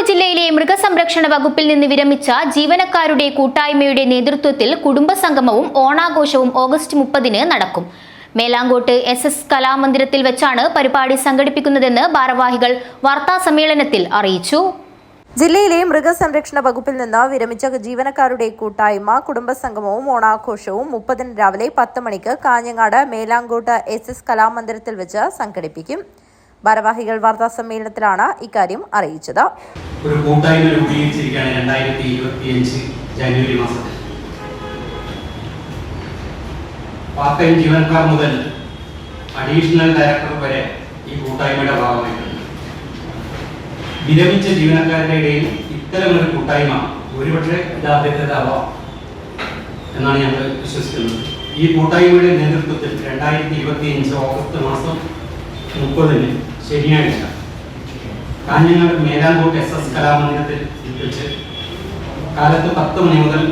കാസർഗോഡ് ജില്ലയിലെ മൃഗസംരക്ഷണ വകുപ്പിൽ നിന്ന് വിരമിച്ച ജീവനക്കാരുടെ കൂട്ടായ്മയുടെ നേതൃത്വത്തിൽ കുടുംബസംഗമവും ഓണാഘോഷവും ഓഗസ്റ്റ് മുപ്പതിന് നടക്കും. മേലാങ്കോട്ട് എസ് എസ് കലാമന്ദിരത്തിൽ വെച്ചാണ് പരിപാടി സംഘടിപ്പിക്കുന്നതെന്ന് ഭാരവാഹികൾ വാർത്താസമ്മേളനത്തിൽ അറിയിച്ചു. ജില്ലയിലെ മൃഗസംരക്ഷണ വകുപ്പിൽ നിന്ന് വിരമിച്ച ജീവനക്കാരുടെ കൂട്ടായ്മ കുടുംബസംഗമവും ഓണാഘോഷവും മുപ്പതിന് രാവിലെ പത്ത് മണിക്ക് കാഞ്ഞങ്ങാട് മേലാങ്കോട്ട് എസ് എസ് കലാമന്ദിരത്തിൽ വെച്ച് സംഘടിപ്പിക്കും. ഭാരവാഹികൾ വാർത്താ സമ്മേളനത്തിലാണ് ഇക്കാര്യം അറിയിച്ചത്. ഒരു കൂട്ടായ്മ രൂപീകരിച്ചിരിക്കുകയാണ് രണ്ടായിരത്തി ജനുവരി മാസത്തിൽ. പാർട്ട് ജീവനക്കാർ മുതൽ അഡീഷണൽ ഡയറക്ടർ വരെ ഈ കൂട്ടായ്മയുടെ ഭാഗമായിട്ടുണ്ട്. വിരമിച്ച ജീവനക്കാരുടെ ഇടയിൽ ഇത്തരമൊരു കൂട്ടായ്മ ഒരുപക്ഷെ ഇത് ആദ്യത്തേതാവാം എന്നാണ് ഞങ്ങൾ വിശ്വസിക്കുന്നത്. ഈ കൂട്ടായ്മയുടെ നേതൃത്വത്തിൽ രണ്ടായിരത്തി ഇരുപത്തിയഞ്ച് ഓഗസ്റ്റ് മാസം മുപ്പതിന് ശനിയാഴ്ച കാഞ്ഞങ്ങാട് മേലാങ്കോട്ട് എസ് എസ് കലാമന്ദിരത്തിൽ വെച്ച് കാലത്ത് പത്ത് മണി മുതൽ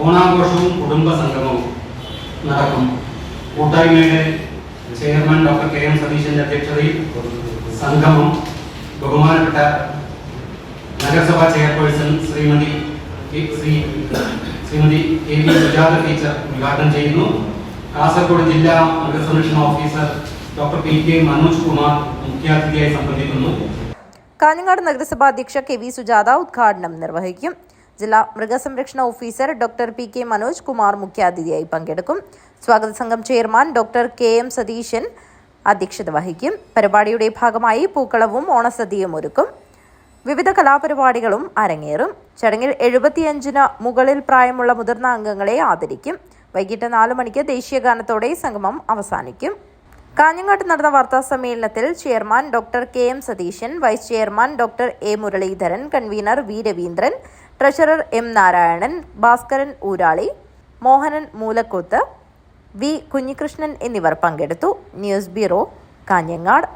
ഓണാഘോഷവും കുടുംബ സംഗമവും നടക്കും. കൂട്ടായ്മയുടെ ചെയർമാൻ ഡോക്ടർ കെ എം സതീശന്റെ അധ്യക്ഷതയിൽ സംഗമം ബഹുമാനപ്പെട്ട നഗരസഭാ chairperson Shrimati Shrimati K V Sujatha teacher ഉദ്ഘാടനം ചെയ്യുന്നു. കാസർഗോഡ് ജില്ലാ മൃഗസംരക്ഷണ ഓഫീസർ ഡോക്ടർ മനോജ് കുമാർ മുഖ്യാതിഥിയായി കാഞ്ഞങ്ങാട് നഗരസഭാ അധ്യക്ഷ കെ വി സുജാത ഉദ്ഘാടനം നിർവഹിക്കും. ജില്ലാ മൃഗസംരക്ഷണ officer doctor P K Manoj Kumar മുഖ്യാതിഥിയായി പങ്കെടുക്കും. സ്വാഗത സംഘം chairman doctor K M Satheesan അധ്യക്ഷത വഹിക്കും. പരിപാടിയുടെ ഭാഗമായി പൂക്കളവും ഓണസദ്യയും ഒരുക്കും. വിവിധ കലാപരിപാടികളും അരങ്ങേറും. ചടങ്ങിൽ എഴുപത്തിയഞ്ചിന് മുകളിൽ പ്രായമുള്ള മുതിർന്ന അംഗങ്ങളെ ആദരിക്കും. വൈകിട്ട് നാലു മണിക്ക് ദേശീയ ഗാനത്തോടെ സംഗമം അവസാനിക്കും. കാഞ്ഞങ്ങാട്ട് നടന്ന വാർത്താ സമ്മേളനത്തിൽ chairman doctor K M Satheesan vice chairman doctor A Muraleedharan convener V Raveendran treasurer M Narayanan Bhaskaran Urali Mohanan Moolakoth V Kunhikrishnan എന്നിവർ പങ്കെടുത്തു. News bureau Kanhangad.